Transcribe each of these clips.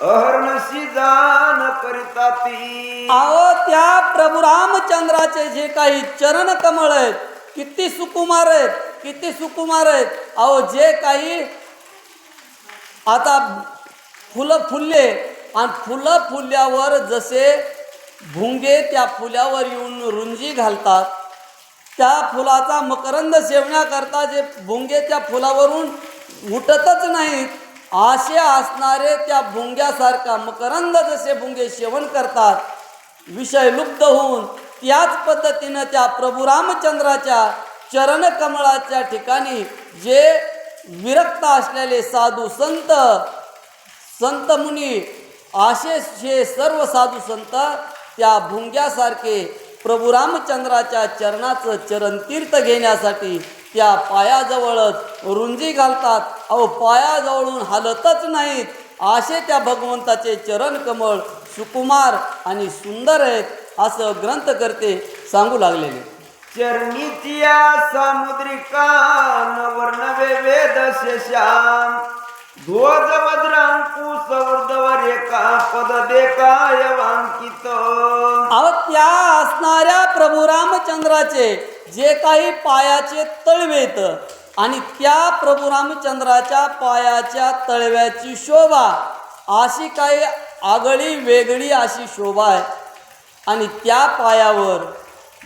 अहर्णशी जाण करिता ती. अहो त्या प्रभू रामचंद्राचे जे काही चरण कमळ आहेत किती सुकुमार आहेत किती सुकुमार आहेत अहो जे काही आता फुलं फुलले आणि फुलं फुलल्यावर जसे भुंगे त्या फुल्यावर येऊन रुंजी घालतात त्या फुलाचा मकरंद सेवण्याकरता जे भुंगे त्या फुलावरून उठतच नाहीत असे असणारे त्या भुंग्यासारखा मकरंद जसे भुंगे सेवन करतात विषय लुप्त होऊन त्याच पद्धतीनं त्या प्रभू रामचंद्राच्या चरणकमळाच्या ठिकाणी जे विरक्त असलेले साधू संत संत मुनी असे हे सर्व साधू संत त्या भुंग्यासारखे प्रभू रामचंद्राच्या चरणाचं चरण तीर्थ घेण्यासाठी त्या पायाजवळच रुंजी घालतात. अहो पायाजवळून हालतच नाहीत. असे त्या भगवंताचे चरण कमळ सुकुमार आणि सुंदर आहेत असं ग्रंथ करते सांगू लागलेले. चरणीची या सामुद्रिका नवर्णवे वेद श्याम ध्वज वज्रांकुश ऊर्ध्वर एका पद देकाय वांकित. अहो त्या असणाऱ्या प्रभू रामचंद्राचे जे काही पायाचे तळवेत आणि त्या प्रभू रामचंद्राच्या पायाच्या तळव्याची शोभा. अशी काही आगळी वेगळी अशी शोभा आहे. आणि त्या पायावर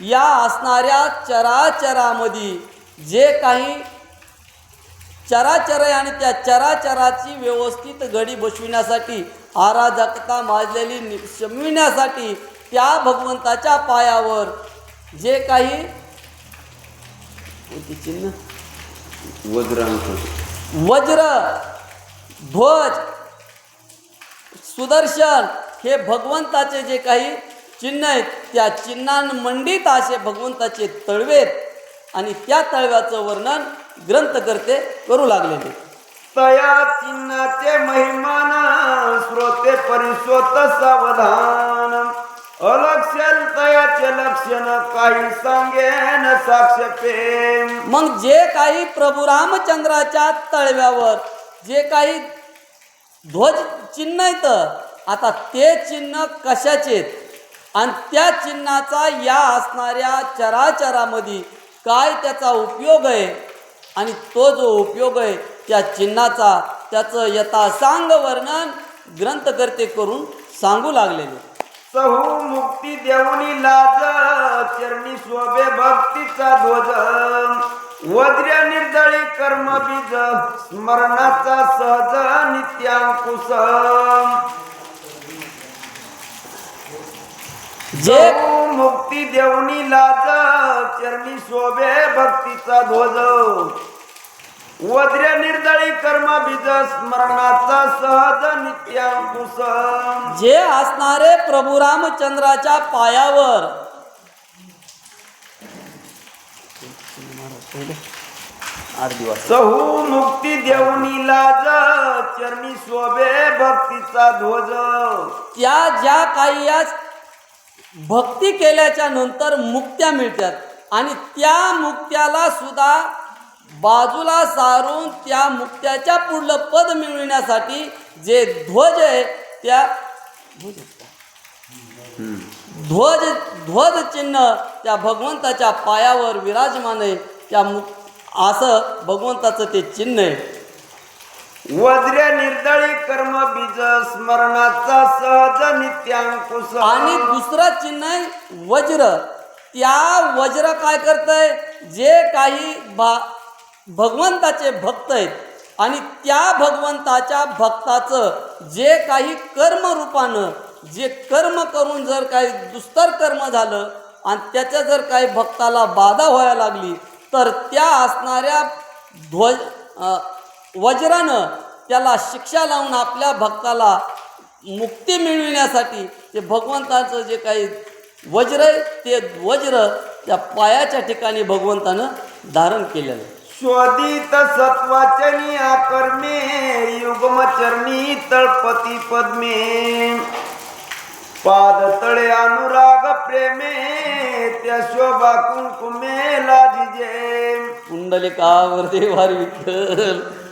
या असणाऱ्या चराचरामध्ये जे काही चराचर आहे आणि त्या चराचराची व्यवस्थित घडी बसविण्यासाठी आराधकता माजलेली नि- शमविण्यासाठी त्या भगवंताच्या पायावर जे काही चिन्ह? वज्रांकुश वज्र ध्वज सुदर्शन हे भगवंताचे जे काही चिन्ह आहेत त्या चिन्हांमंडित असे भगवंताचे तळवेत आणि त्या तळव्याचं वर्णन ग्रंथ करते करू लागलेले. तया चिन्हाचे महिमान श्रोते परिस्वत सावधान लक्षण काही सांगेन साक्ष प्रेम. मग जे काही प्रभू रामचंद्राच्या तळव्यावर जे काही ध्वज चिन्ह आहेत आता ते चिन्ह कशाचे आणि त्या चिन्हाचा या असणाऱ्या चराचरामध्ये काय त्याचा उपयोग आहे? आणि तो जो उपयोग आहे त्या चिन्हाचा त्याचं यथासांग वर्णन ग्रंथकर्ते करून सांगू लागलेले. सहु मुक्ती देऊनी लाज चरणी शोभे भक्तीचा ध्वज. वज्र निर्दळी कर्म बीज स्मरणाचा सहज नित्यांकुश. जे मुक्ती देऊनी लाज चरणी शोभे भक्तीचा ध्वज. वज्र निर्दळी कर्म बीज स्मरणाचा सहज नित्यांकुश. जे असणारे प्रभू रामचंद्राच्या पायावर. आठ दिवस. सहु मुक्ती देऊनी लाज चरणी शोभे भक्तीचा ध्वज. त्या ज्या काही या भक्ती केल्याच्यानंतर मुक्त्या मिळतात आणि त्या मुक्त्याला सुद्धा बाजूला सारून त्या मुक्त्याच्या पुढलं पद मिळविण्यासाठी जे ध्वज आहे त्या ध्वज? ध्वज ध्वज चिन्ह त्या भगवंताच्या पायावर विराजमान आहे. त्या मुक असं भगवंताचं ते चिन्ह आहे. वज्र निर्दळी कर्म बीज स्मरणाचा सहज नित्यांकुश आणि दुसरं चिन्ह आहे वज्र. त्या वज्र काय करतंय? जे काही भा भगवंताचे भक्त आहेत. आणि त्या भगवंताच्या भक्ताचं जे काही कर्मरूपानं जे कर्म करून जर काही दुस्तर कर्म झालं आणि त्याच्या जर काही भक्ताला बाधा व्हायला लागली तर त्या असणाऱ्या ध्वज वज्रानं त्याला शिक्षा लावून आपल्या भक्ताला मुक्ती मिळविण्यासाठी ते भगवंताचं जे काही वज्र आहे ते वज्र त्या पायाच्या ठिकाणी भगवंतानं धारण केलेलं आहे. शोधित सत्वाचनी आकर्मे युगम चरणी तळपती पद्मे. पाद तळे अनुराग प्रेमे त्या शोभा कुंकुमे लाजिजे. कुंडलिकावर देवार विठ्ठल.